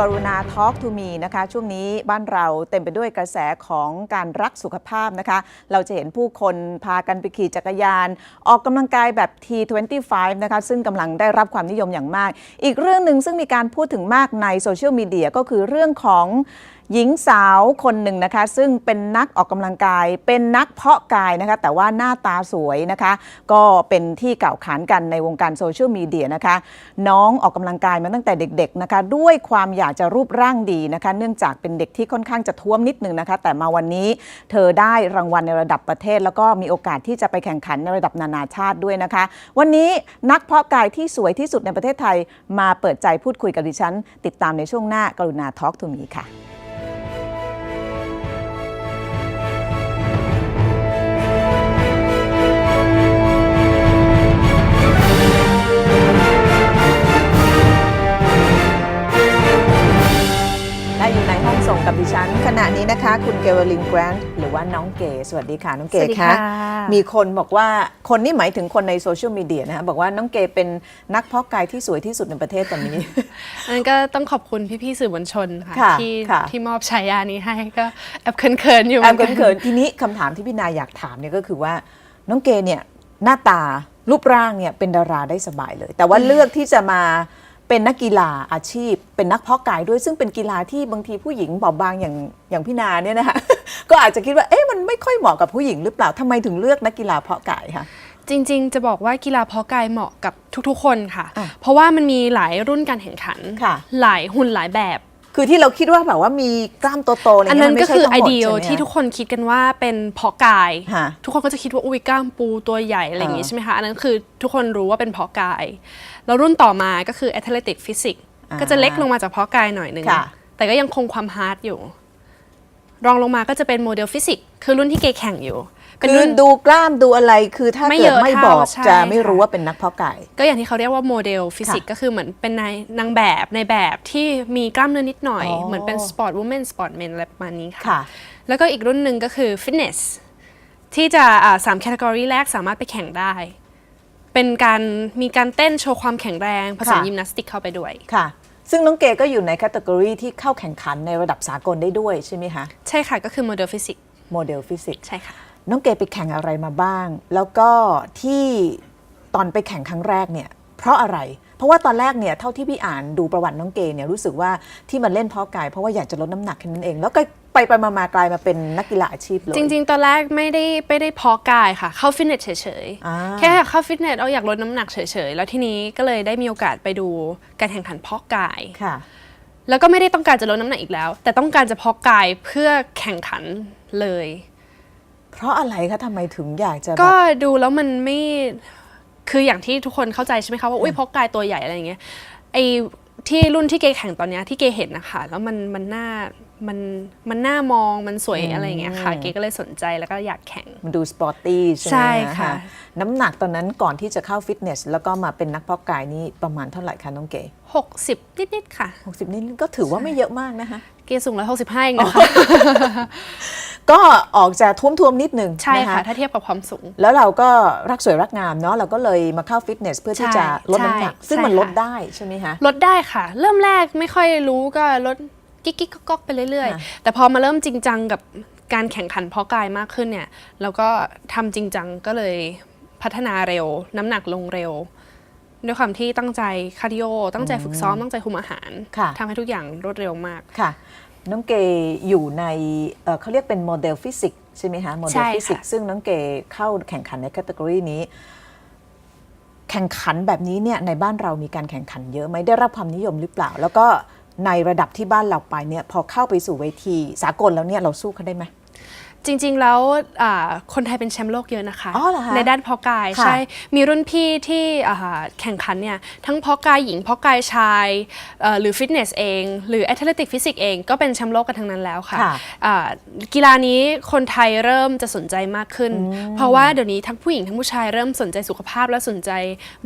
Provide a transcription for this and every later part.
กรุณาทอล์กทูมีนะคะช่วงนี้บ้านเราเต็มไปด้วยกระแสของการรักสุขภาพนะคะ เราจะเห็นผู้คนพากันไปขี่จักรยาน ออกกำลังกายแบบ T25 นะคะซึ่งกำลังได้รับความนิยมอย่างมาก อีกเรื่องหนึ่งซึ่งมีการพูดถึงมากในโซเชียลมีเดียก็คือเรื่องของ หญิงสาวคนหนึ่งนะคะ ซึ่งเป็นนักออกกำลังกาย เป็นนักเพาะกายนะคะ แต่ว่าหน้าตาสวยนะคะ ก็เป็นที่กล่าวขานกันในวงการโซเชียลมีเดียนะคะ น้องออกกำลังกายมาตั้งแต่เด็ก ๆนะคะ ด้วยความอยากจะรูปร่างดีนะคะ เนื่องจากเป็นเด็กที่ค่อนข้างจะท้วมนิดนึงนะคะ แต่มาวันนี้เธอได้รางวัลในระดับประเทศ แล้วก็มีโอกาสที่จะไปแข่งขันในระดับนานาชาติด้วยนะคะ วันนี้นักเพาะกายที่สวยที่สุดในประเทศไทยมาเปิดใจพูดคุยกับดิฉัน ติดตามในช่วงหน้ากรุณาทอล์กทูมีค่ะ ดิฉันขณะนี้นะคะ คุณเกวลินแกรนท์หรือว่าน้องเก๋สวัสดีค่ะ น้องเก๋สวัสดีคะค่ะมีคนบอกว่าคนนี่หมายถึงคนในโซเชียลมีเดียนะคะบอกว่าน้องเก๋เป็นนักเพาะกายที่สวยที่สุดในประเทศตอนนี้ อันนั้นก็ต้องขอบคุณพี่ๆสื่อมวลชนค่ะค่ะที่ค่ะที่มอบฉายานี้ให้ก็แอบเขินๆอยู่แอมหมืนเขินๆทีนี้คำถามที่พี่นายอยากถามเนี่ยก็คือว่าน้องเกเนี่ยหน้าตารูปร่างเนี่ยเป็นดาราได้สบายเลย แต่ว่าเลือกที่จะมา เป็นนักกีฬาอาชีพ เป็นนักเพาะกายด้วยซึ่งเป็นกีฬาที่บางทีผู้หญิงบอบบางอย่างอย่างพี่นาเนี่ยนะคะ ก็อาจจะคิดว่าเอ๊ะมันไม่ค่อยเหมาะกับผู้หญิงหรือเปล่าทำไมถึงเลือกนักกีฬาเพาะกายคะจริง ๆ จะบอกว่ากีฬาเพาะกายเหมาะกับทุกๆ คนค่ะอะเพราะว่ามันมีหลายรุ่นการแข่งขันค่ะหลายหุ่นหลายแบบ คือที่เราคิดว่าแบบว่ามีกล้ามโตๆอะไรอันเงี้ยนั้นมัก็ไม่ใช่คือทั้งไอหมดเดียใช่ไหม ที่คะทุกคนคิดกันว่าเป็นเพาะกาย ฮะทุกคนก็จะคิดว่าอุ้ยกล้ามปูตัวใหญ่อะไรอย่างงี้อ่าใช่ไหมคะ อันนั้นคือทุกคนรู้ว่าเป็นเพาะกาย แล้วรุ่นต่อมาก็คือ athletic physics อ่าก็จะเล็กลงมาจากเพาะกายหน่อยหนึง ค่ะ แต่ก็ยังคงความฮาร์ดอยู่ รองลงมาก็จะเป็นโมเดลฟิสิกคือรุ่นที่เกแข่งอยู่เป็น คือรุ่นดูกล้ามดูอะไรคือถ้าไม่เกิเยดอะไม่เท่าบอกใช่จะไม่รู้ค่ะว่าเป็นนักเพาะกายก็อย่างที่เขาเรียกว่าโมเดลฟิสิกค่ะก็คือเหมือนเป็นนายนางแบบในแบบที่มีกล้ามเนื้อนิดหน่อยอ๋อเหมือนเป็นสปอร์ตวูแมนสปอร์ตแมนอะไรประมาณนี้ค่ะค่ะแล้วก็อีกรุ่นหนึ่งก็คือฟิตเนสที่จะอ่าสามแคตตากรีแรกสามารถไปแข่งได้ เป็นการมีการเต้นโชว์ความแข็งแรงผสมค่ะยิมนาสติกเข้าไปด้วยค่ะซึ่งน้องเกก็อยู่ในแคตตากรีที่เข้าแข่งขันในระดับสากลได้ด้วยใช่ไหมคะ ใช่ค่ะ ก็คือโมเดลฟิสิกโมเดลฟิสิกส์ใช่ค่ะ น้องเกไปแข่งอะไรมาบ้าง แล้วก็ที่ตอนไปแข่งครั้งแรกเนี่ยเพราะอะไร เพราะว่าตอนแรกเนี่ยเท่าที่พี่อ่านดูประวัติน้องเกเนี่ยรู้สึกว่าที่มันเล่นเพาะกายเพราะว่าอยากจะลดน้ำหนักแค่นั้นเอง แล้วก็ไปไปมามากลายมาเป็นนักกีฬาอาชีพเลยจริง ๆ ตอนแรกไม่ได้ไม่ได้เพอกายค่ะ เข้าฟิตเนสเฉยอ่าๆแค่เข้าฟิตเนสเอาอยากลดน้ำหนักเฉยๆ แล้วทีนี้ก็เลยได้มีโอกาสไปดูการแข่งขันเพอกายค่ะ แล้วก็ไม่ได้ต้องการจะลดน้ำหนักอีกแล้ว แต่ต้องการจะเพอกายเพื่อแข่งขันเลย เพราะอะไรคะทำไมถึงอยากจะแบบก็ดูแล้วมันไม่คืออย่างที่ทุกคนเข้าใจใช่ไหมคะว่าอุ้ยเพอกายตัวใหญ่อะไรอย่างเงี้ยไอที่รุ่นที่เกแข่งตอนเนี้ยที่เกเห็นนะคะแล้วมันมันน่ามันมันน่ามองมันสวยอะไรอย่างเงี้ยค่ะ เกก็เลยสนใจแล้วก็อยากแข่ง มันดูสปอร์ตี้ใช่ไหมใช่ค่ะ น้ำหนักตอนนั้นก่อนที่จะเข้าฟิตเนส แล้วก็มาเป็นนักเพาะกายนี่ประมาณเท่าไหร่คะน้องเก๋60 นิด ๆ ค่ะ 60นี่ก็ถือว่าไม่เยอะมากนะคะ เกสูงร้อยหกสิบห้าเองนะคะ ก็ออกจะท่วมๆนิดนึงใช่นค่ะ ถ้าเทียบกับความสูง แล้วเราก็รักสวยรักงามเนาะเราก็เลยมาเข้าฟิตเนสเพื่อที่จะลดน้ำหนักใช่ซึ่งมันใช่ลค่ะดได้ใช่ไหมคะ ลดได้ค่ะ เริ่มแรกไม่ค่อยรู้ก็ลดกิ๊กกิ๊กก๊อกๆไปเรื่อยค่ะๆแต่พอมาเริ่มจริงจังกับการแข่งขันเพาะกายมากขึ้นเนี่ย แล้วก็ทำจริงจังก็เลยพัฒนาเร็ว น้ำหนักลงเร็ว ด้วยความที่ตั้งใจคาร์ดิโอ ตั้งใจฝึกซ้อม ตั้งใจคุมอาหารค่ะทำให้ทุกอย่างรวดเร็วมากค่ะ น้องเกอยู่ในเอ่อเขาเรียกเป็นโมเดลฟิสิกใช่ไหมคะโมเดใช่ลค่ะฟิสิกซึ่งน้องเกเข้าแข่งขันในแคตตากรีนี้ แข่งขันแบบนี้เนี่ยในบ้านเรามีการแข่งขันเยอะไหมได้รับความนิยมหรือเปล่า แล้วก็ในระดับที่บ้านเราไปเนี่ยพอเข้าไปสู่เวทีสากลแล้วเนี่ยเราสู้เขาได้ไหม จริงๆ แล้วอ่าคนไทยเป็นแชมป์โลกเยอะนะคะ อ๋อเหรอคะในด้านเพาะกายค่ะใช่ มีรุ่นพี่ที่อ่าแข่งขันเนี่ยทั้งเพาะกายหญิงเพาะกายชายเอ่อหรือฟิตเนสเอง หรือแอตเลติกฟิสิกเองก็เป็นแชมป์โลกกันทั้งนั้นแล้วค่ะค่ะ อ่ากีฬานี้คนไทยเริ่มจะสนใจมากขึ้น เพราะว่าเดี๋ยวนี้ทั้งผู้หญิงทั้งผู้ชายเริ่มสนใจสุขภาพและสนใจ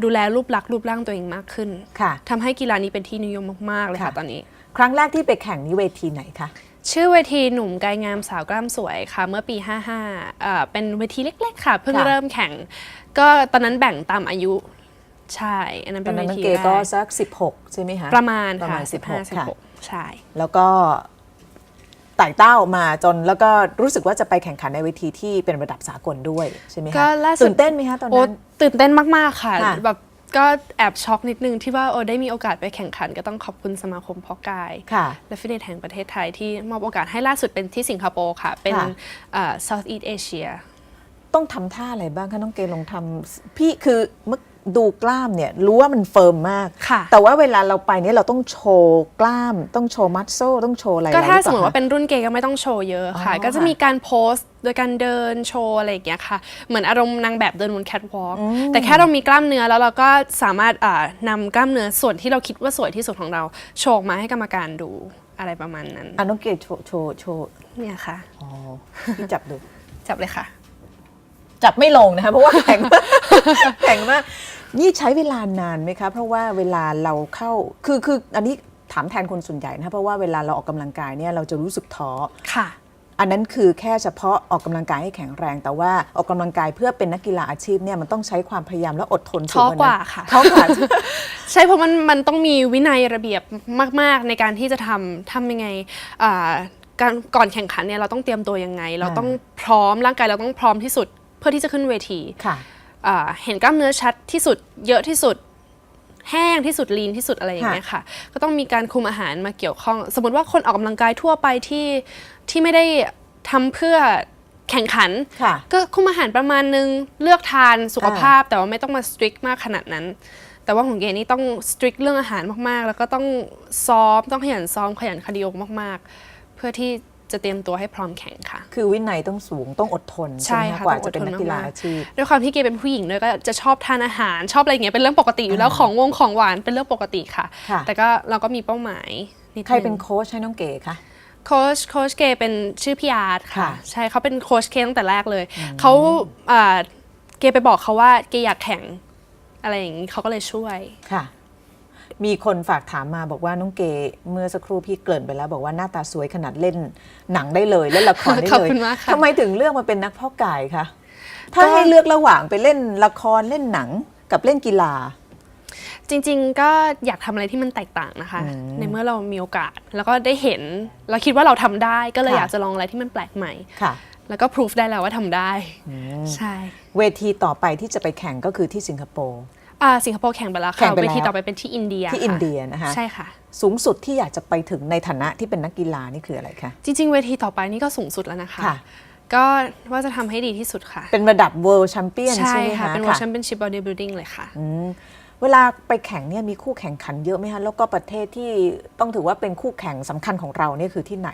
ดูแลรูปลักษณ์รูปร่างตัวเองมากขึ้นค่ะ ทำให้กีฬานี้เป็นที่นิยมมากๆเลยค่ะค่ะ ตอนนี้ ครั้งแรกที่ไปแข่งนี้เวทีไหนคะ ชื่อเวทีหนุ่มกายงามสาวกล้ามสวยค่ะ เมื่อปี 55เอ่อเป็นเวทีเล็ก ๆ ค่ะ เพิ่งค่ะ เริ่มแข่ง ก็ตอนนั้นแบ่งตามอายุ ใช่ อันนั้นตอเป็นนนั้นเวน้องทีเกแรก็กสัก 16 ใช่ไหมคะประมาณประค่ะมาณสิบห้า16สิบค่ะหกใช่ แล้วก็ไต่เต้ามาจนแล้วก็รู้สึกว่าจะไปแข่งขันในเวทีที่เป็นระดับสากลด้วยใช่ไหมคะก็ล่าสุด ตื่นเต้นไหมคะตอนโอ้นั้น ตื่นเต้นมาก ๆ ค่ะ ค่ะแบบ ก็แอบช็อกนิดนึงที่ว่าโอ้ได้มีโอกาสไปแข่งขัน ก็ต้องขอบคุณสมาคมเพาะกาย ค่ะ และฟิตเนสแห่งประเทศไทยที่มอบโอกาสให้ล่าสุดเป็นที่สิงคโปร์ค่ะ เป็นค่ะ เอ่อ Southeast Asia ต้องทำท่าอะไรบ้างคะน้องเกลองทำพี่คือเมื่อ ดูกล้ามเนี่ยรู้ว่ามันเฟิร์มมาก ค่ะ แต่ว่าเวลาเราไปเนี่ยเราต้องโชว์กล้าม ต้องโชว์มัดโซ่ต้องโชว์อะไรก็ถ้าหรือสมมติปล่ว่าเป็นรุ่นเกย์ก็ไม่ต้องโชว์เยอะค่ะอ๋อก็จะค่ะมีการโพสต์โดยการเดินโชว์อะไรอย่างเงี้ยค่ะ เหมือนอารมณ์นางแบบเดินบนแคทวอล์กแต่แค่เรามีกล้ามเนื้อแล้วเราก็สามารถอ่านำกล้ามเนื้อส่วนที่เราคิดว่าสวยที่สุดของเราโชว์ออกมาให้กรรมการดูอะไรประมาณนั้นอะน้องเกลโชว์โชว์โชว์เนี่ยค่ะอ๋อพี่จับดูจับเลยค่ะ จับไม่ลงนะคะเพราะว่าแข็งมากแข็งมากนี่ใช้เวลานานไหมคะ เพราะว่าเวลาเราเข้าคือคืออันนี้ถามแทนคนส่วนใหญ่นะคะเพราะว่าเวลาเราออกกำลังกายเนี่ยเราจะรู้สึกท้อค่ะ อันนั้นคือแค่เฉพาะออกกำลังกายให้แข็งแรง แต่ว่าออกกำลังกายเพื่อเป็นนักกีฬาอาชีพเนี่ยมันต้องใช้ความพยายามและอดทนสูงท้อกว่านั้นค่ะท้อกว่าใช่เพราะมันมันต้องมีวินัยระเบียบมาก ๆ ในการที่จะทำทำยังไงอ่าการก่อนแข่งขันเนี่ยเราต้องเตรียมตัวยังไง เราต้องพร้อมร่างกายเราต้องพร้อมที่สุดเพื่อที่จะขึ้นเวทีค่ะอ่าเห็นกล้ามเนื้อชัดที่สุดเยอะที่สุดแห้งที่สุดลีนที่สุดอะไรอย่างเงี้ยค่ะ ก็ต้องมีการคุมอาหารมาเกี่ยวข้อง สมมติว่าคนออกกำลังกายทั่วไปที่ที่ไม่ได้ทำเพื่อแข่งขันค่ะก็คุมอาหารประมาณนึง เลือกทานสุขภาพ แต่ว่าไม่ต้องมาสตริกมากขนาดนั้น แต่ว่าของเกนี่ต้องสตริกเรื่องอาหารมากๆ แล้วก็ต้องซ้อมต้องขยันซ้อมขยันคาร์ดิโอมากๆ เพื่อที่ จะเตรียมตัวให้พร้อมแข่งค่ะ คือวินัยต้องสูงต้องอดทนใช่ไหมค่ะกว่าต้องอจะดเป็นทนนักกีฬามากๆอาชีพด้วยความที่เกเป็นผู้หญิงด้วยก็จะชอบทานอาหารชอบอะไรอย่างเงี้ยเป็นเรื่องปกติอยู่แล้วของวงของหวานเป็นเรื่องปกติค่ะค่ะแต่ก็เราก็มีเป้าหมายนิดนึงใครเป็นโค้ชให้น้องเก๋คะโค้ชโค้ชเกเป็นชื่อพี่อาร์ตค่ะค่ะใช่เขาเป็นโค้ชเคตั้งแต่แรกเลยเขาอ่าเกไปบอกเขาว่าเกอยากแข่งอะไรอย่างนี้เขาก็เลยช่วยค่ะ มีคนฝากถามมาบอกว่าน้องเกเมื่อสักครู่พี่เกริ่นไปแล้ว บอกว่าหน้าตาสวยขนาดเล่นหนังได้เลยเล่นละครได้ขอบเลยคุณมากค่ะทำไมถึงเลือกมาเป็นนักเพาะกายคะถ้าให้เลือกระหว่างไปเล่นละครเล่นหนังกับเล่นกีฬา จริง ๆ ก็อยากทำอะไรที่มันแตกต่างนะคะ ในเมื่อเรามีโอกาส แล้วก็ได้เห็น เราคิดว่าเราทำได้ก็เลยค่ะอยากจะลองอะไรที่มันแปลกใหม่ค่ะแล้วก็พิสูจได้แล้วว่าทำได้ใช่ เวทีต่อไปที่จะไปแข่งก็คือที่สิงคโปร์ อ่าสิงคโปร์แข่งไปแล้วแข่ค่ะงไปเวแล้วทีต่อไปเป็นที่อินเดียที่ค่ะอินเดียนะคะใช่ค่ะ สูงสุดที่อยากจะไปถึงในฐานะที่เป็นนักกีฬานี่คืออะไรคะ จริง ๆ เวทีต่อไปนี่ก็สูงสุดแล้วนะคะ ค่ะ ก็ว่าจะทำให้ดีที่สุดค่ะ เป็นระดับ World Champion ใช่ใช่ไหมค่ะ คะเป็น World ค่ะ Championship Bodybuilding เลยค่ะเวลาไปแข่งเนี่ยมีคู่แข่งขันเยอะไหมคะแล้วก็ประเทศที่ต้องถือว่าเป็นคู่แข่งสำคัญของเราเนี่ยคือที่ไหน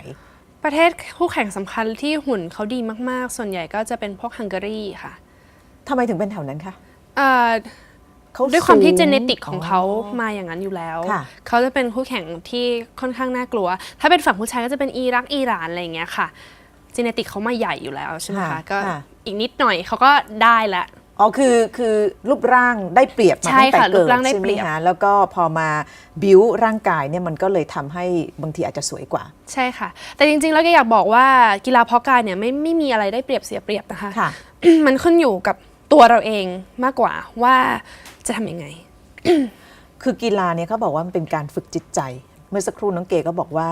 ประเทศคู่แข่งสำคัญที่หุ่นเขาดีมาก ๆ ส่วนใหญ่ก็จะเป็นพวกฮังการีค่ะทำไมถึงเป็นแถวนั้นคะ เอ่อ เขาด้วยความที่สูงเจเนติกของเขามาอย่างนั้นอยู่แล้วค่ะเขาจะเป็นคู่แข่งที่ค่อนข้างน่ากลัว ถ้าเป็นฝั่งผู้ชายก็จะเป็นอิรักอิหร่านอะไรอย่างเงี้ยค่ะเจเนติกเขามาใหญ่อยู่แล้วใช่ไหมคะ ก็อีกนิดหน่อยเขาก็ได้ละอ๋อคือคือรูปร่างได้เปรียบมาใช่ตั้งแต่ค่ะรูเกิปดร่างได้ใช่ไหเปมรียบคะแล้วก็พอมาบิวร่างกายเนี่ยมันก็เลยทำให้บางทีอาจจะสวยกว่า ใช่ค่ะ แต่จริงๆแล้วก็อยากบอกว่ากีฬาเพาะกายเนี่ยไม่ไม่มีอะไรได้เปรียบเสียเปรียบนะคะค่ะมันขึ้นอยู่กับตัวเราเองมากกว่าว่า จะทำยังไง คือกีฬาเนี่ยเขาบอกว่ามันเป็นการฝึกจิตใจ เมื่อสักครู่น้องเก๋ก็บอกว่า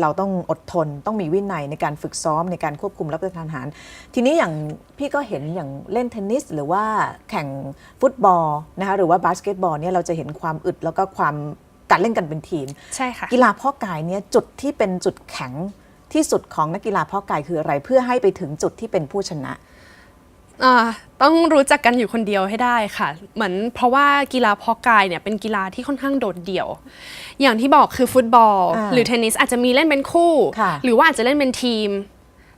เราต้องอดทนต้องมีวินัยในการฝึกซ้อมในการควบคุมรับประทานอาหาร ทีนี้อย่างพี่ก็เห็นอย่างเล่นเทนนิส หรือว่าแข่งฟุตบอลนะคะหรือว่าบาสเกตบอลเนี่ยเราจะเห็นความอึดแล้วก็ความการเล่นกันเป็นทีม ใช่ค่ะ กีฬาเพาะกายเนี่ยจุดที่เป็นจุดแข็งที่สุดของนักกีฬาเพาะกายคืออะไร เพื่อให้ไปถึงจุดที่เป็นผู้ชนะอ่า ต้องรู้จักกันอยู่คนเดียวให้ได้ค่ะ เหมือนเพราะว่ากีฬาเพาะกายเนี่ยเป็นกีฬาที่ค่อนข้างโดดเดี่ยว อย่างที่บอกคือฟุตบอลอ่าหรือเทนนิสอาจจะมีเล่นเป็นคู่ค่ะหรือว่าอาจจะเล่นเป็นทีม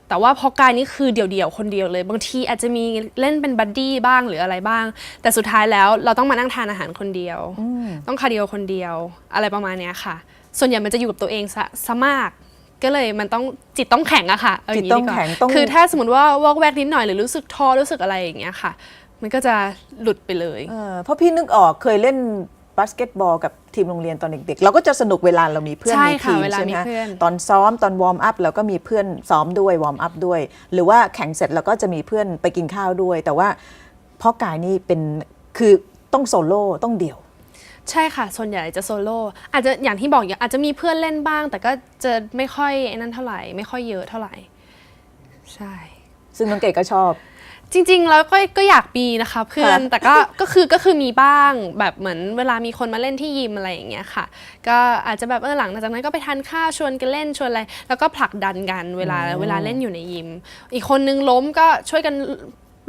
แต่ว่าเพาะกายนี่คือเดี่ยวๆคนเดียวเลย บางทีอาจจะมีเล่นเป็นบัดดี้บ้างหรืออะไรบ้าง แต่สุดท้ายแล้วเราต้องมานั่งทานอาหารคนเดียว ต้องคาร์ดิโอคนเดียวอะไรประมาณเนี้ยค่ะ ส่วนใหญ่มันจะอยู่กับตัวเองซะซะมาก ก็เลยมันต้องจิตต้องแข็งอะค่ะเาย่าจิตต้องดีกว่าแข็งต้อง คือถ้าสมมติว่าวอกแวกนิดหน่อยหรือรู้สึกท้อรู้สึกอะไรอย่างเงี้ยค่ะ มันก็จะหลุดไปเลย เออเพราะพี่นึกออกเคยเล่นบาสเกตบอลกับทีมโรงเรียนตอนเด็กๆ เราก็จะสนุกเวลาเรามีเพื่อนใช่ในค่ะทีมเวลาใช่ไหมมีคะเพื่อน ตอนซ้อมตอนวอร์มอัพเราก็มีเพื่อนซ้อมด้วยวอร์มอัพด้วย หรือว่าแข่งเสร็จเราก็จะมีเพื่อนไปกินข้าวด้วย แต่ว่าเพ่อกายนี่เป็นคือต้องโซโล่ต้องเดี่ยว ใช่ค่ะ ส่วนใหญ่จะโซโล่อาจจะอย่างที่บอกอย่างอาจจะมีเพื่อนเล่นบ้าง แต่ก็จะไม่ค่อยไอ้นั่นเท่าไหร่ ไม่ค่อยเยอะเท่าไหร่ ใช่ ซึ่งน้องเกดก็ชอบ จริงๆ แล้วก็ก็อยากมีนะคะ เพื่อนค่ะแต่ก็ก็คือก็คือมีบ้างแบบเหมือนเวลามีคนมาเล่นที่ยิมอะไรอย่างเงี้ยค่ะ ก็อาจจะแบบเออหลังจากนั้นก็ไปทานข้าวชวนกันเล่นชวนอะไร แล้วก็ผลักดันกันเวลาเวลาเล่นอยู่ในยิม อีกคนนึงล้มก็ช่วยกัน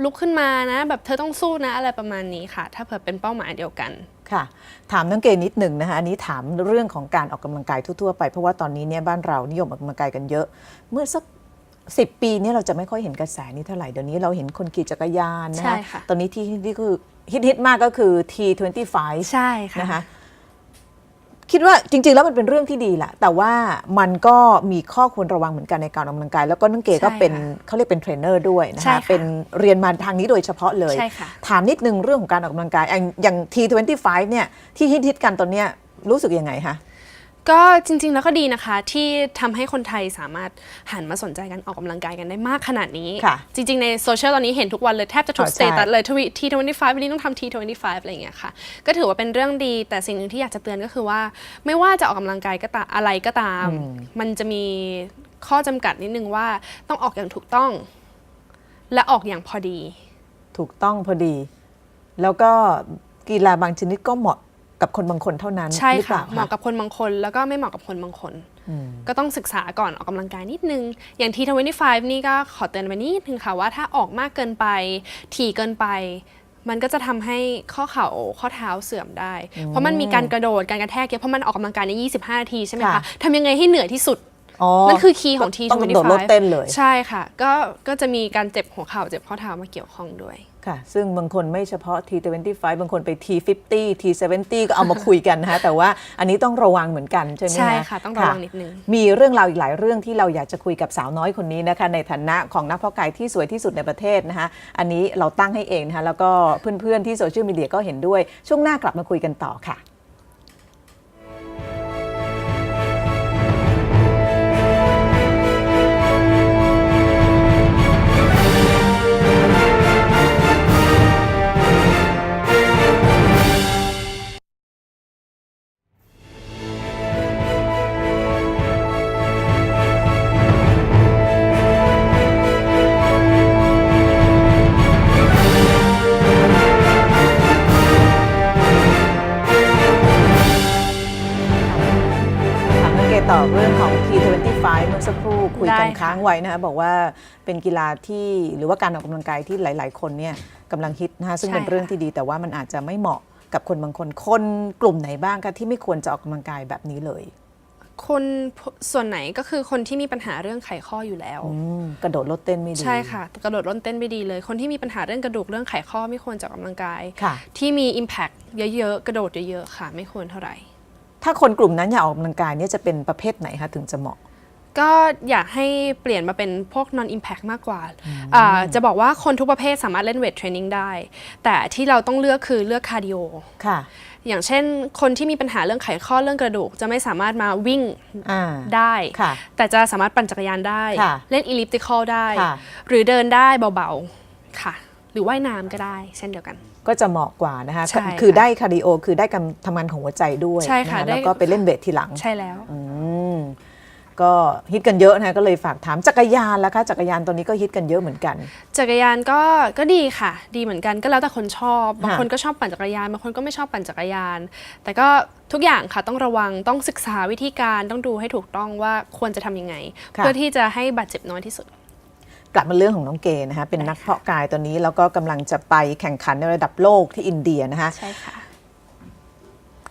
ลุกขึ้นมานะ แบบเธอต้องสู้นะอะไรประมาณนี้ค่ะ ถ้าเผื่อเป็นเป้าหมายเดียวกันค่ะ ถามน้องเกดนิดหนึ่งนะคะอันนี้ถามเรื่องของการออกกำลังกายทั่วๆไปเพราะว่าตอนนี้เนี่ยบ้านเรานิยมออกกำลังกายกันเยอะ เมื่อสักสิปีเนี่ยเราจะไม่ค่อยเห็นกระแสนี้เท่าไหร่เดี๋ยวนี้เราเห็นคนขี่จักรยานนะใช่คะค่ะตอนนี้ที่ที่คือฮิตฮิตๆมากก็คือ T25 ใช่ค่ะนะคะ คิดว่าจริง ๆ แล้วมันเป็นเรื่องที่ดีแหละแต่ว่ามันก็มีข้อควรระวังเหมือนกันในการออกกำลังกาย แล้วก็น้องเก๋ก็เป็นใช่ค่ะเขาเรียกเป็นเทรนเนอร์ด้วยนะใช่คะค่ะเป็นเรียนมาทางนี้โดยเฉพาะเลย ใช่ค่ะ ถามนิดนึงเรื่องของการออกกำลังกายอย่างอย่าง T25 เนี่ยที่ฮิตๆกันตอนเนี้ยรู้สึกยังไงคะ ก็จริงๆแล้วก็ดีนะคะที่ทำให้คนไทยสามารถหันมาสนใจกันออกกำลังกายกันได้มากขนาดนี้ค่ะจริงๆ ในโซเชียลตอนนี้เห็นทุกวันเลยแทบจะทุกอ๋อสใช่เตตัสเลยทวีทีทเวนตี้ไฟวันนี้ต้องทำทีทเวนตี้ไฟอะไรอย่างเงี้ยค่ะ ก็ถือว่าเป็นเรื่องดีแต่สิ่งหนึ่งที่อยากจะเตือนก็คือว่า ไม่ว่าจะออกกำลังกายก็ตามอะไรก็ตาม มันจะมีข้อจำกัดนิดนึงว่าต้องออกอย่างถูกต้อง และออกอย่างพอดี ถูกต้องพอดี แล้วก็กีฬาบางชนิดก็เหมาะ กับคนบางคนเท่านั้นใช่หรือเปค่ะล่าเหมาะกับคนบางคนแล้วก็ไม่เหมาะกับคนบางคนก็ต้องศึกษาก่อนออกกำลังกายนิดนึง อย่าง T25 นี่ก็ขอเตือนไว้นิดนึงค่ะว่าถ้าออกมากเกินไป ถี่เกินไป มันก็จะทำให้ข้อเข่าข้อเท้าเสื่อมได้ เพราะมันมีการกระโดดการกระแทกเยอะเพราะมันออกกำลังกายใน 25 นาทีใช่ไหมค่ะ คะทำยังไงให้เหนื่อยที่สุด อ๋อ นั่นคือคีย์ของต้อง T25 โดดโลดเต้นเลย ใช่ค่ะ ก็ก็จะมีการเจ็บหัวเข่าเจ็บข้อเท้ามาเกี่ยวข้องด้วย ค่ะ ซึ่งบางคนไม่เฉพาะ T25 บางคนไป T50 T70 ก็เอามาคุยกันนะคะแต่ว่าอันนี้ต้องระวังเหมือนกันใช่ไหมใช่ค่ะ ต้องระวังนิดนึง มีเรื่องราวอีกหลายเรื่องที่เราอยากจะคุยกับสาวน้อยคนนี้นะคะในฐานะของนักเพาะกายที่สวยที่สุดในประเทศนะคะอันนี้เราตั้งให้เองนะคะแล้วก็เพื่อนๆที่โซเชียลมีเดียก็เห็นด้วยช่วงหน้ากลับมาคุยกันต่อค่ะามน้องเกต่อเรื่องของ T25 เมื่อสักครู่คุยกันได้ค่ะค้างไว้นะคะบอกว่าเป็นกีฬาที่หรือว่าการออกกำลังกายที่หลาย ๆ คนเนี่ยกำลังฮิตนะคะซึ่งเป็นเรื่องที่ดี แต่ว่ามันอาจจะไม่เหมาะกับคนบางคนคนกลุ่มไหนบ้างคะที่ไม่ควรจะออกกำลังกายแบบนี้เลยคนส่วนไหนก็คือคนที่มีปัญหาเรื่องไขข้ออยู่แล้ว อืมกระโดดโลดเต้นไม่ดีใช่ค่ะกระโดดร่นเต้นไม่ดีเลย คนที่มีปัญหาเรื่องกระดูกเรื่องไขข้อไม่ควรจะออกกำลังกาย ค่ะ ที่มี Impact เยอะๆ กระโดดเยอะๆ ค่ะ ไม่ควรเท่าไหร่ ถ้าคนกลุ่มนั้นอยากออกกำลังกายเนี่ยจะเป็นประเภทไหนคะถึงจะเหมาะ ก็อยากให้เปลี่ยนมาเป็นพวก non impact มากกว่าอ่า จะบอกว่าคนทุกประเภทสามารถเล่นเวทเทรนนิ่งได้ แต่ที่เราต้องเลือกคือเลือกคาร์ดิโอ ค่ะ อย่างเช่น คนที่มีปัญหาเรื่องไขข้อเรื่องกระดูก จะไม่สามารถมาวิ่งอ่า ได้ ค่ะแต่จะสามารถปั่นจักรยานได้ ค่ะเล่น elliptical ได้ ค่ะ หรือเดินได้เบาๆ ค่ะ หรือว่ายน้ำก็ได้ เช่นเดียวกัน ก็จะเหมาะกว่านะคะ ใช่ค่ะคือได้คาร์ดิโอคือได้การทำงานของหัวใจด้วยใช่ค่ะนได้ แล้วก็ไปเล่นเวททีหลัง ใช่แล้ว อืมก็ฮิตกันเยอะนะคะก็เลยฝากถามจักรยานแล้วคะจักรยานตอนนี้ก็ฮิตกันเยอะเหมือนกัน จักรยานก็ก็ดีค่ะ ดีเหมือนกันก็แล้วแต่คนชอบบางค่ะคนก็ชอบปั่นจักรยานบางคนก็ไม่ชอบปั่นจักรยาน แต่ก็ทุกอย่างค่ะต้องระวังต้องศึกษาวิธีการต้องดูให้ถูกต้องว่าควรจะทำยังไง ค่ะ เพื่อที่จะให้บาดเจ็บน้อยที่สุด กลับมาเรื่องของน้องเกนะคะเป็นนักเพาะกายตอนนี้แล้วก็กำลังจะไปแข่งขันในระดับโลกที่อินเดียนะคะใช่ค่ะ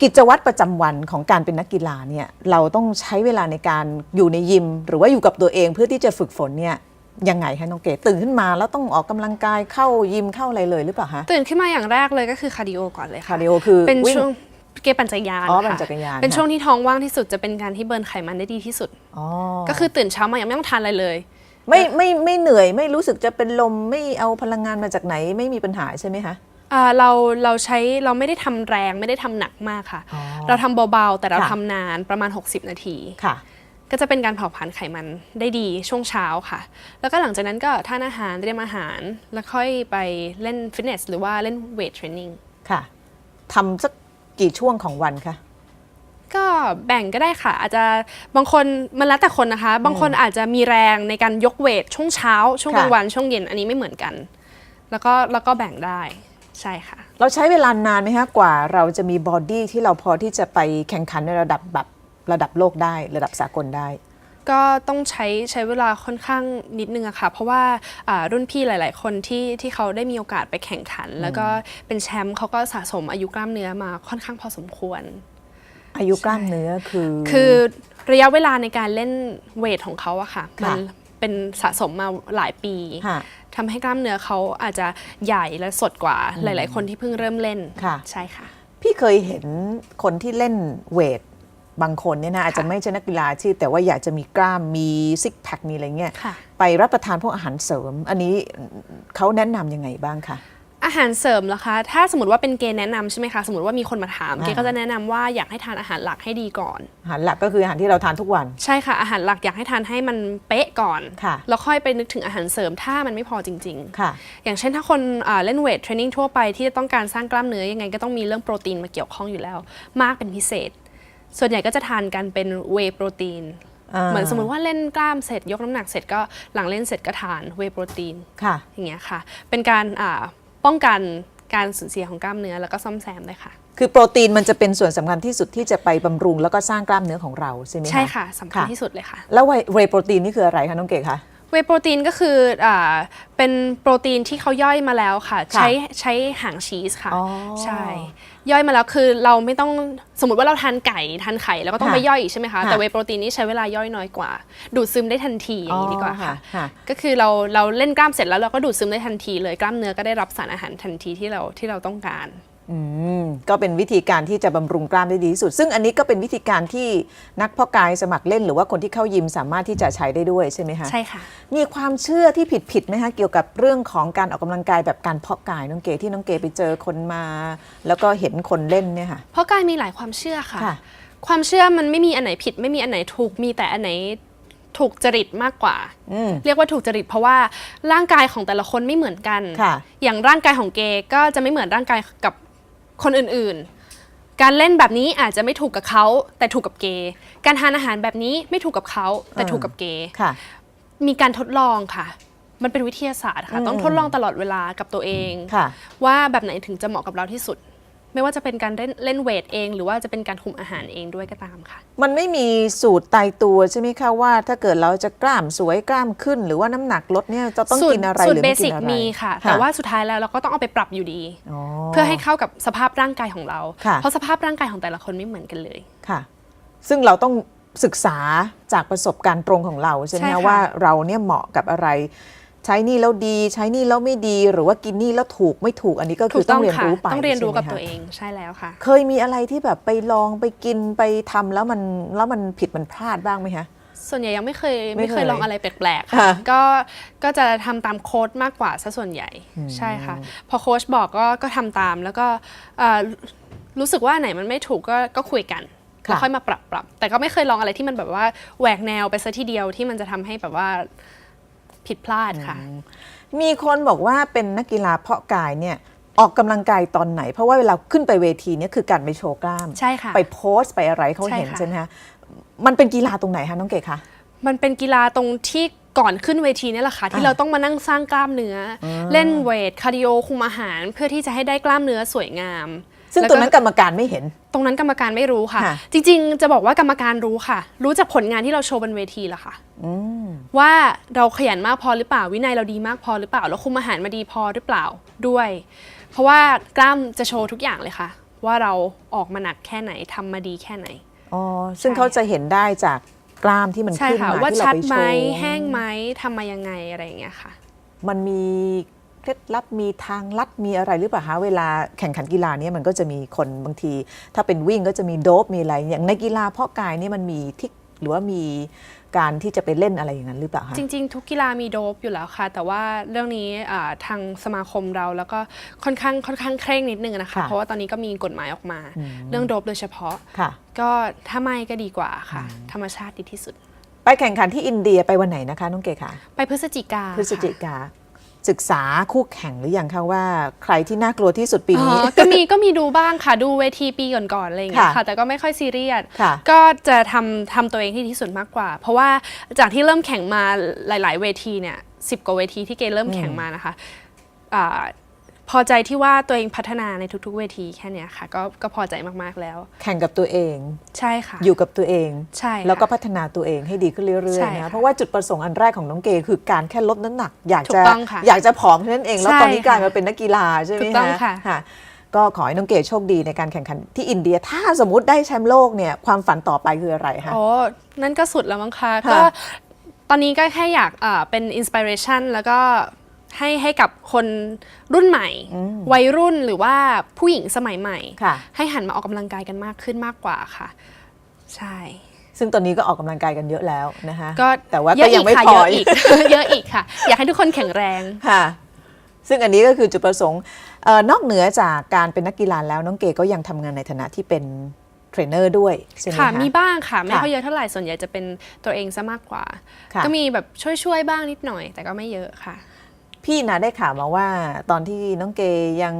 กิจวัตรประจำวันของการเป็นนักกีฬาเนี่ยเราต้องใช้เวลาในการอยู่ในยิม หรือว่าอยู่กับตัวเองเพื่อที่จะฝึกฝนเนี่ยยังไงคะน้องเกตื่นขึ้นมาแล้วต้องออกกำลังกายเข้ายิมเข้าอะไรเลยหรือเปล่าคะตื่นขึ้นมาอย่างแรกเลยก็คือคาร์ดิโอก่อนเลยค่ะคาร์ดิโอคือเป็นวิ่งช่วงเกมปั่นจักรยานอ๋อค่ะปั่นจักรยานเป็นค่ะช่วงที่ท้องว่างที่สุดจะเป็นการที่เบิร์นไขมันได้ดีที่สุดอ๋อก็คือตื่นเช้ามายังไม่ต้องทานอะไรเลย ไม่ไม่ไม่เหนื่อยไม่รู้สึกจะเป็นลมไม่เอาพลังงานมาจากไหนไม่มีปัญหาใช่ไหมคะ อ่าเราเราใช้เราไม่ได้ทำแรงไม่ได้ทำหนักมากค่ะ อ๋อเราทำเบาๆ แต่เราค่ะ ทำนานประมาณ 60 นาที ค่ะ ก็จะเป็นการเผาผลาญไขมันได้ดีช่วงเช้าค่ะ แล้วก็หลังจากนั้นก็ทานอาหารเตรียมอาหาร แล้วค่อยไปเล่นฟิตเนสหรือว่าเล่นเวทเทรนนิ่งค่ะทำสักกี่ช่วงของวันคะ ก็แบ่งก็ได้ค่ะ อาจจะบางคนมันแล้วแต่คนนะคะ บางคนอาจจะมีแรงในการยกเวทช่วงเช้า ช่วงกลางค่ะวันช่วงเย็นอันนี้ไม่เหมือนกัน แล้วก็แล้วก็แบ่งได้ใช่ค่ะ เราใช้เวลานานไหมคะกว่าเราจะมีบอดี้ที่เราพอที่จะไปแข่งขันในระดับแบบระดับโลกได้ ระดับสากลได้ก็ต้องใช้ใช้เวลาค่อนข้างนิดนึงอะค่ะ เพราะว่าอ่ารุ่นพี่หลาย ๆ คนที่ที่เขาได้มีโอกาสไปแข่งขัน แล้วก็เป็นแชมป์เขาก็สะสมอายุกล้ามเนื้อมาค่อนข้างพอสมควร อายุกล้ามเนื้อคือ คือระยะเวลาในการเล่นเวทของเขาอะค่ะค่ะมันเป็นสะสมมาหลายปีค่ะทำให้กล้ามเนื้อเขาอาจจะใหญ่และสดกว่าหลาย ๆ คนที่เพิ่งเริ่มเล่นค่ะใช่ค่ะ พี่เคยเห็นคนที่เล่นเวทบางคนเนี่ยนะอาจจะไม่ใช่นักกีฬาอาชีพแต่ว่าอยากจะมีกล้ามมีซิกแพคมีอะไรเงี้ยค่ะไปรับประทานพวกอาหารเสริม อันนี้เขาแนะนำยังไงบ้างคะอา หารเสริมเหรอคะ ถ้าสมมติว่าเป็นเกณฑ์แนะนำใช่ไหมคะ สมมติว่ามีคนมาถามอ่าเกณฑ์ก็จะแนะนำว่าอยากให้ทานอาหารหลักให้ดีก่อน อาหารหลักก็คืออาหารที่เราทานทุกวัน ใช่ค่ะ อาหารหลักอยากให้ทานให้มันเป๊ะก่อน ค่ะ แล้วค่อยไปนึกถึงอาหารเสริมถ้ามันไม่พอจริง ๆ ค่ะ อย่างเช่นถ้าคนอ่าเล่นเวทเทรนนิ่งทั่วไปที่จะต้องการสร้างกล้ามเนื้อยังไงก็ต้องมีเรื่องโปรตีนมาเกี่ยวข้องอยู่แล้ว มากเป็นพิเศษ ส่วนใหญ่ก็จะทานกันเป็นเวโปรตีน อ่า เหมือนสมมติว่าเล่นกล้ามเสร็จยกน้ำหนักเสร็จก็หลังเล่นเสร็จก็ทานเวโปรตีน ค่ะ อย่างเงี้ยค่ะ เป็นการอ่า ป้องกันการสูญเสียของกล้ามเนื้อแล้วก็ซ่อมแซมด้วยค่ะ คือโปรตีนมันจะเป็นส่วนสำคัญที่สุดที่จะไปบำรุงแล้วก็สร้างกล้ามเนื้อของเราใช่ไหมคะ ใช่ค่ะสำคัญค่ะที่สุดเลยค่ะ แล้วเวย์โปรตีนนี่คืออะไรคะน้องเก๋คะ เวย์โปรตีนก็คืออาเป็นโปรตีนที่เขาย่อยมาแล้วค่ะค่ะใช้ใช้หางชีสค่ะอ๋อใช่ ย่อยมาแล้วคือเราไม่ต้องสมมติว่าเราทานไก่ทานไข่แล้วก็ต้องค่ะไปย่อยอีกใช่ไหมคะค่ะแต่เวย์โปรตีนนี่ใช้เวลาย่อยน้อยกว่า ดูดซึมได้ทันทีอย่างนี้ดีกว่าค่ะค่ะ ก็คือเราเราเล่นกล้ามเสร็จแล้วเราก็ดูดซึมได้ทันทีเลยกล้ามเนื้อก็ได้รับสารอาหารทันทีที่เราที่เราต้องการ อืมก็เป็นวิธีการที่จะบำรุงกล้ามได้ดีที่สุด ซึ่งอันนี้ก็เป็นวิธีการที่นักเพาะกายสมัครเล่นหรือว่าคนที่เข้ายิมสามารถที่จะใช้ได้ด้วยใช่ไหมคะใช่ค่ะ มีความเชื่อที่ผิดผิดๆไหมคะเกี่ยวกับเรื่องของการออกกำลังกายแบบการเพาะกายน้องเก๋ที่น้องเก๋ไปเจอคนมา แล้วก็เห็นคนเล่นเนี่ยค่ะ เพราะกายมีหลายความเชื่อค่ะ ค่ะ ความเชื่อมันไม่มีอันไหนผิด ไม่มีอันไหนถูกมีแต่อันไหนถูกจริตมากกว่า อืม เรียกว่าถูกจริตเพราะว่าร่างกายของแต่ละคนไม่เหมือนกัน ค่ะ อย่างร่างกายของเกย์ก็จะไม่เหมือนร่างกายกับ คนอื่นๆ การเล่นแบบนี้อาจจะไม่ถูกกับเขาแต่ถูกกับเกย์การทานอาหารแบบนี้ไม่ถูกกับเขาแต่ถูกกับเกย์ค่ะ มีการทดลองค่ะ มันเป็นวิทยาศาสตร์ค่ะอืมต้องทดลองตลอดเวลากับตัวเองค่ะว่าแบบไหนถึงจะเหมาะกับเราที่สุด ไม่ว่าจะเป็นการเล่นเล่นเวทเอง หรือว่าจะเป็นการคุมอาหารเองด้วยก็ตามค่ะ มันไม่มีสูตรตายตัวใช่ไหมคะว่า ถ้าเกิดเราจะกล้ามสวยกล้ามขึ้น หรือว่าน้ำหนักลดเนี่ยจะต้องสูตกินอะไรสูหตรืรอเบไม่กิสิกนอะไรมีค่ะ แต่ว่าสุดท้ายแล้วเราก็ต้องเอาไปปรับอยู่ดีอ๋อเพื่อให้เข้ากับสภาพร่างกายของเราค่ะเพราะสภาพร่างกายของแต่ละคนไม่เหมือนกันเลยค่ะ ซึ่งเราต้องศึกษาจากประสบการณ์ตรงของเราใช่ไหมใช่คะค่ะว่าเราเนี่ยเหมาะกับอะไร ใช้นี่แล้วดีใช้นี่แล้วไม่ดีหรือว่ากินนี่แล้วถูกไม่ถูกอันนี้ก็คือต้องเรียนค่ะรู้ไปต้องเรียนรู้กับใช่ไหมคะตัวเองใช่แล้วค่ะ เคยมีอะไรที่แบบไปลองไปกินไปทำแล้วมันแล้วมันผิดมันพลาดบ้างไหมคะส่วนใหญ่ยังไม่เคยไม่ไม่เคเคยยลองอะไรแปลกๆค่ะค่ะก็ก็จะทำตามโค้ดมากกว่าซะส่วนใหญ่ใช่ค่ะ พอโค้ชบอกก็ก็ทำตามแล้วก็เอ่อรู้สึกว่าอันไหนมันไม่ถูกก็ก็คุยกันค่ะแล้วค่อยมาปรับปรับ แต่ก็ไม่เคยลองอะไรที่มันแบบว่าแหวกแนวไปซะทีเดียวที่มันจะทำให้แบบว่า ผิดพลาดค่ะ มีคนบอกว่าเป็นนักกีฬาเพาะกายเนี่ยออกกำลังกายตอนไหน เพราะว่าเวลาขึ้นไปเวทีเนี่ยคือการไปโชว์กล้ามใช่ค่ะไปโพสต์ไปอะไรเขาเห็นใช่ค่ะใช่ไหมคะมันเป็นกีฬาตรงไหนคะน้องเก๋คะมันเป็นกีฬาตรงที่ก่อนขึ้นเวทีเนี่ยแหละค่ะที่อะเราต้องมานั่งสร้างกล้ามเนื้ออเล่นเวทคาร์ดิโอคุมอาหาร เพื่อที่จะให้ได้กล้ามเนื้อสวยงาม ซึ่งแล้วตรก็งนั้นกรรมการไม่เห็น ตรงนั้นกรรมการไม่รู้ค่ะ ค่ะ จริงๆ จะบอกว่ากรรมการรู้ค่ะ รู้จากผลงานที่เราโชว์บนเวทีแหละค่ะว่าเราขยันมากพอหรือเปล่า วินัยเราดีมากพอหรือเปล่าแล้วคุมอาหารมาดีพอหรือเปล่าด้วย เพราะว่ากล้ามจะโชว์ทุกอย่างเลยค่ะ ว่าเราออกมาหนักแค่ไหนทำมาดีแค่ไหน อ๋อ ซึ่งใช่เขาจะเห็นได้จากกล้ามที่มันใช่ขึ้นค่ะ มาว่าที่เราชัดไปโชไหมว์แห้งไหมทำมายังไงอะไรอย่างเงี้ยค่ะ มันมี เคล็ดลับมีทางลัดมีอะไรหรือเปล่าคะเวลาแข่งขันกีฬาเนี่ยมันก็จะมีคนบางที ถ้าเป็นวิ่งก็จะมีโดบมีอะไร อย่างในกีฬาเพาะกายเนี่ยมันมีทิกหรือว่ามีการที่จะไปเล่นอะไรอย่างนั้นหรือเปล่าคะจริง ๆ ทุกกีฬามีโดปอยู่แล้วค่ะ แต่ว่าเรื่องนี้อ่าทางสมาคมเราแล้วก็ค่อนข้างค่อนข้างเคร่งนิดนึงนะคะค่ะเพราะว่าตอนนี้ก็มีกฎหมายออกมา เรื่องโดปโดยเฉพาะค่ะก็ถ้าไม่ก็ดีกว่าค่ะ ธรรมชาติดีที่สุด ไปแข่งขันที่อินเดียไปวันไหนนะคะน้องเก๋คะไปพฤศจิกาพฤศจิค่ะกา ศึกษาคู่แข่งหรือยังคะว่าใครที่น่ากลัวที่สุดปีนี้อ๋อก็มีก็มีดูบ้างค่ะดูเวทีปีก่อนๆอะไรอย่างเงี้ยค่ะค่ะแต่ก็ไม่ค่อยซีเรียสค่ะก็จะทำทำตัวเองที่ดีที่สุดมากกว่า เพราะว่าจากที่เริ่มแข่งมาหลาย ๆ เวทีเนี่ยสิบกว่าเวทีที่เกเริ่มแข่งมานะคะอ่า พอใจที่ว่าตัวเองพัฒนาในทุก ๆ เวทีแค่เนี้ยค่ะก็ก็พอใจมากๆแล้ว แข่งกับตัวเอง ใช่ค่ะ อยู่กับตัวเองใช่ค่ะแล้วก็พัฒนาตัวเองให้ดีขึ้นเรื่อยใช่ๆนะค่ะเพราะว่าจุดประสงค์อันแรกของน้องเกคือการแค่ลดน้ำหนัก อยากถูจะกต้องค่ะอยากจะผอมเท่านั้นเองแล้วใช่ตอนนี้กลายค่ะมาเป็นนักกีฬาใช่ไหมถูกต้องค่ะ ค่ะ ก็ขอให้น้องเกโชคดีในการแข่งขันที่อินเดีย ถ้าสมมติได้แชมป์โลกเนี่ยความฝันต่อไปคืออะไรคะ โอ้นั่นก็สุดแล้วมั้งคะค่ะ ก็ตอนนี้ก็แค่อยากอ่าเป็นอินสปิเรชันแล้วก็ ให้ให้กับคนรุ่นใหม่ วัยรุ่นหรือว่าผู้หญิงสมัยใหม่ค่ะให้หันมาออกกำลังกายกันมากขึ้นมากกว่าค่ะ ใช่ ซึ่งตอนนี้ก็ออกกำลังกายกันเยอะแล้วนะคะก็แต่ว่าเยก็อะยัอีงไม่ค่ะพเยออะอีกเยอะอีกค่ะ อยากให้ทุกคนแข็งแรงค่ะ ซึ่งอันนี้ก็คือจุดประสงค์เออนอกเหนือจากการเป็นนักกีฬาแล้วน้องเกก็ยังทำงานในฐานะที่เป็นเทรนเนอร์ด้วยใช่ไหมค่ะคะมีบ้างค่ะ ไม่ค่ะค่อยเยอะเท่าไหร่ส่วนใหญ่จะเป็นตัวเองซะมากกว่าค่ะก็มีแบบช่วยๆบ้างนิดหน่อย แต่ก็ไม่เยอะค่ะ พี่นะได้ข่าวมาว่าตอนที่น้องเกยัง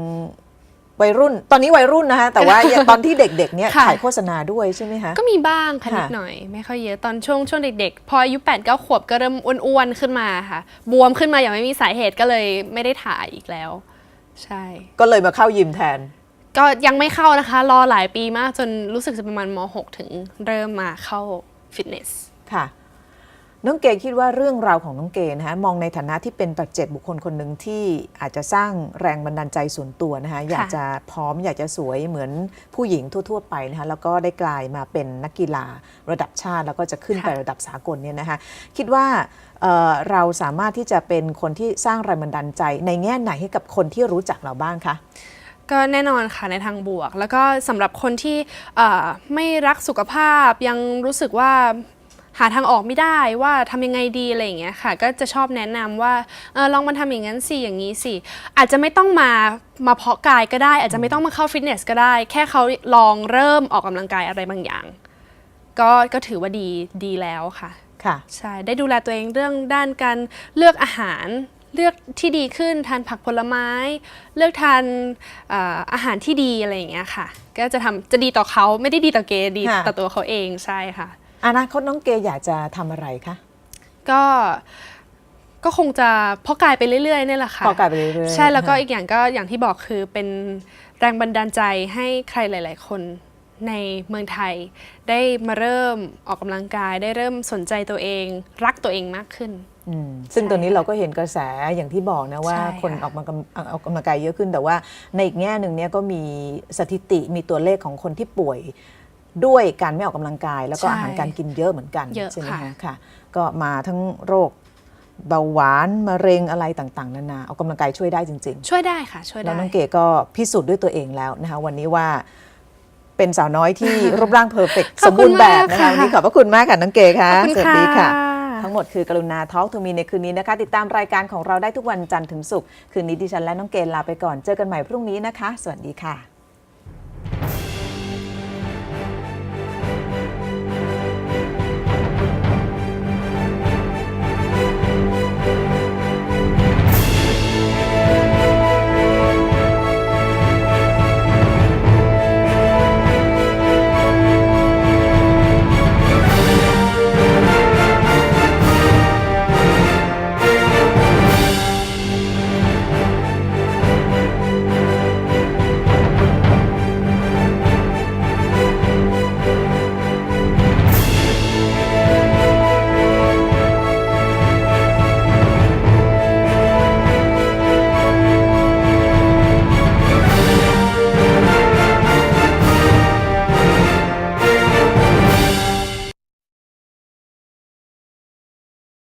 วัยรุ่น ตอนนี้วัยรุ่นนะคะแต่ว่าตอนที่เด็กๆเนี่ยค่ะ ถ่ายโฆษณาด้วยใช่ไหมคะ ก็มีบ้างค่ะค่ะ นิดหน่อย ไม่ค่อยเยอะตอนช่วงช่วงเด็กๆ พออายุ8ปดเก้าขวบก็เริ่มอ้วนๆขึ้นมาค่ะ บวมขึ้นมาอย่างไม่มีสาเหตุก็เลยไม่ได้ถ่ายอีกแล้ว ใช่ ก็เลยมาเข้ายิมแทน ก็ยังไม่เข้านะคะ รอหลายปีมากจนรู้สึกจะประมาณม .6 ถึงเริ่มมาเข้าฟิตเนส ค่ะ น้องเกคิดว่าเรื่องราวของน้องเกนะคะมองในฐานะที่เป็นปัจเจกบุคคลคนหนึ่งที่อาจจะสร้างแรงบันดาลใจส่วนตัวนะคะอยากจะพร้อมอยากจะสวยเหมือนผู้หญิงทั่ว ๆ ไปนะคะแล้วก็ได้กลายมาเป็นนักกีฬาระดับชาติ แล้วก็จะขึ้นค่ะไประดับสากลเนี่ยนะคะคิดว่าเอ่อเราสามารถที่จะเป็นคนที่สร้างแรงบันดาลใจ ในแง่ไหนให้กับคนที่รู้จักเราบ้างคะก็แน่นอนค่ะในทางบวก แล้วก็สำหรับคนที่เอ่อไม่รักสุขภาพยังรู้สึกว่า หาทางออกไม่ได้ว่าทำยังไงดีอะไรอย่างเงี้ยค่ะ ก็จะชอบแนะนำว่าเออลองมาทำอย่างนั้นสิอย่างนี้สิอาจจะไม่ต้องมามาเพาะกายก็ได้ อาจจะไม่ต้องมาเข้าฟิตเนสก็ได้ แค่เขาลองเริ่มออกกำลังกายอะไรบางอย่าง ก็ก็ถือว่าดีดีแล้วค่ะค่ะใช่ได้ดูแลตัวเองเรื่องด้านการเลือกอาหารเลือกที่ดีขึ้นทานผักผลไม้ เลือกทานเอ่ออาหารที่ดีอะไรอย่างเงี้ยค่ะ ก็จะทำจะดีต่อเขาไม่ได้ดีต่อเกดีค่ะต่อตัวเขาเองใช่ค่ะ อนาคตน้องเกอยากจะทำอะไรคะก็ก็คงจะเพาะกายไปเรื่อยๆนี่แหละค่ะ พอกลายไปเรื่อยๆใช่แล้วก็นะคะอีกอย่างก็อย่างที่บอกคือเป็นแรงบันดาลใจให้ใครหลาย ๆ คนในเมืองไทย ได้มาเริ่มออกกำลังกาย ได้เริ่มสนใจตัวเอง รักตัวเองมากขึ้น อืมซึ่งใช่ตอนนี้เราก็เห็นกระแสอย่างที่บอกนะว่าใช่ค่ะ คนออกมากำออกกำลังกายเยอะขึ้น แต่ว่าในอีกแง่หนึ่งเนี่ยก็มีสถิติมีตัวเลขของคนที่ป่วย ด้วยการไม่ออกกำลังกาย แล้วก็ใช่อาหารการกินเยอะเหมือนกันเยอะใช่ไหมค่ะคะค่ะ ก็มาทั้งโรคเบาหวานมะเร็งอะไรต่างๆ นานาออกกำลังกายช่วยได้จริง ๆ ช่วยได้ค่ะ ช่วยแล้ได้วน้องเก๋ก็พิสูจน์ด้วยตัวเองแล้วนะคะวันนี้ว่าเป็นสาวน้อยที่รูปร่างเพอร์เฟกขสอบมคุบูณรณ์แบบมากนะคะค่ะวันนี้ขอบพระคุณมากค่ะน้องเก๋ค่ะขอบคุณสวัสดีค่ะค่ะ ทั้งหมดคือกรุณาทอล์กทูมีในคืนนี้นะคะ ติดตามรายการของเราได้ทุกวันจันทร์ถึงศุกร์คืนนี้ดิฉันและน้องเกลลาไปก่อนเจอกันใหม่พรุ่งนี้นะคะ สวัสดีค่ะ